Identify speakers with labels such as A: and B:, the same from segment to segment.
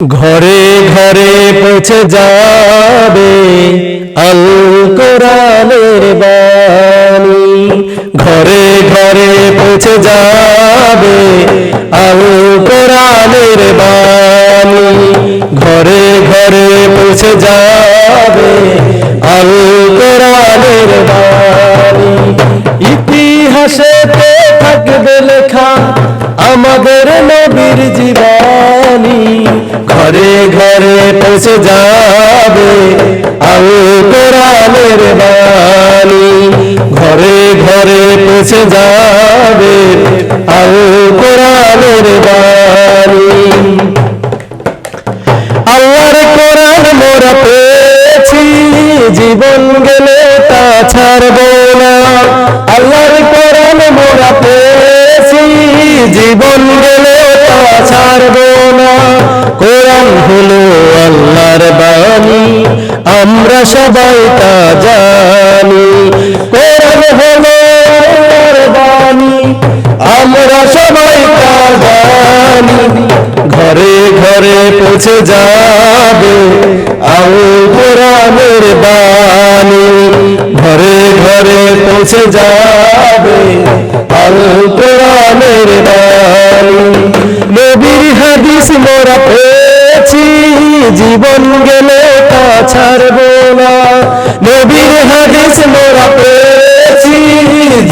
A: ঘরে ঘরে পৌঁছে যাবে আল কোরআনের বাণী। ঘরে ঘরে পৌঁছে যাবে আল কোরআনের বাণী। ঘরে ঘরে পৌঁছে যাবে আল কোরআনের বাণী। ইতিহাসেতে থাকবে লেখা আমাদের নবীর জীবনী। ঘরে ঘরে পৌঁছে যাবে, আল কোরআনের বাণী। ঘরে ঘরে পৌঁছে যাবে, আল কোরআনের বাণী। আল্লাহর কোরআন মোরা পেয়েছি, জীবন গেলে তা ছাড়বো না। আল্লাহর কোরআন মোরা পেয়েছি, জীবন গেলে ছাড়বো না। কোরআন হলো আল্লাহর বাণী, আমরা সবাই তা জানি। কোরআন হলো আল্লাহর বাণী, আমরা সবাই তা জানি। ঘরে ঘরে পৌঁছে যাবে আল কোরআনের বাণী। ঘরে ঘরে পৌঁছে যাবে আল কোরআনের বাণী। হাদিস মোরা পেয়েছি, জীবন গেলে তা ছাড়বো না। নবীর হাদিস মোরা পেয়েছি,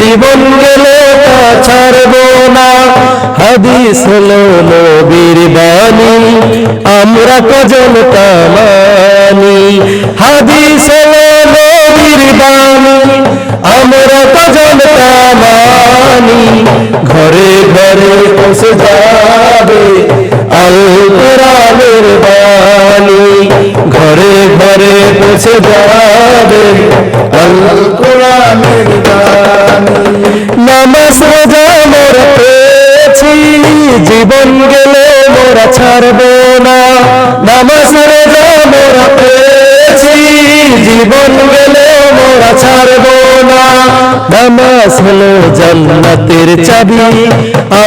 A: জীবন গেলে তা ছাড়বো না। হাদিস হলো নবীর বাণী, আমরা কজন তা মানি। হাদিস নবীর বাণী, আমরা কজন তা মানি। ঘরে ঘরে পৌঁছে যাবে আল কোরআনের ঘরে ঘরে পৌঁছে যাবে। আল কোরআনের জীবন গেলে মোরা ছাড়বো না। নামাজ রোজা মোরা পেয়েছি, জীবন গেলে মোরা ছাড়বো নামাজ হলো জান্নাতের চাবি,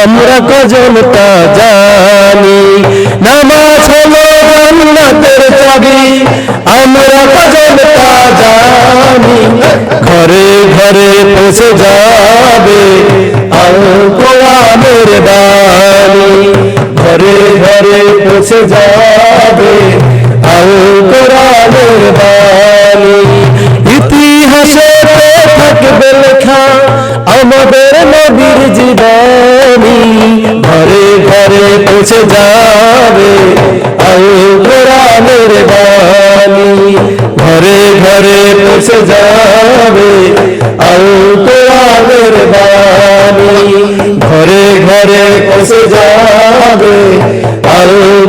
A: আমরা কজন তা জানি। নামাজ হলো জান্নাতের চাবি, আমরা কজন তা জানি। ঘরে ঘরে পৌঁছে যাবে আল কোরআনের বাণী। ঘরে ঘরে পৌঁছে যাবে আল কোরআনের বাণী। ইতিহাসে থাকবে লেখা আমাদের নবীর জীবনী। ঘরে ঘরে পৌঁছে যাবে কোরআনের বাণী। ঘরে ঘরে পৌঁছে যাবে কোরআনের বাণী। ঘরে ঘরে পৌঁছে যাবে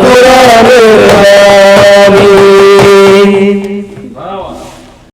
A: কোরআনের বাণী।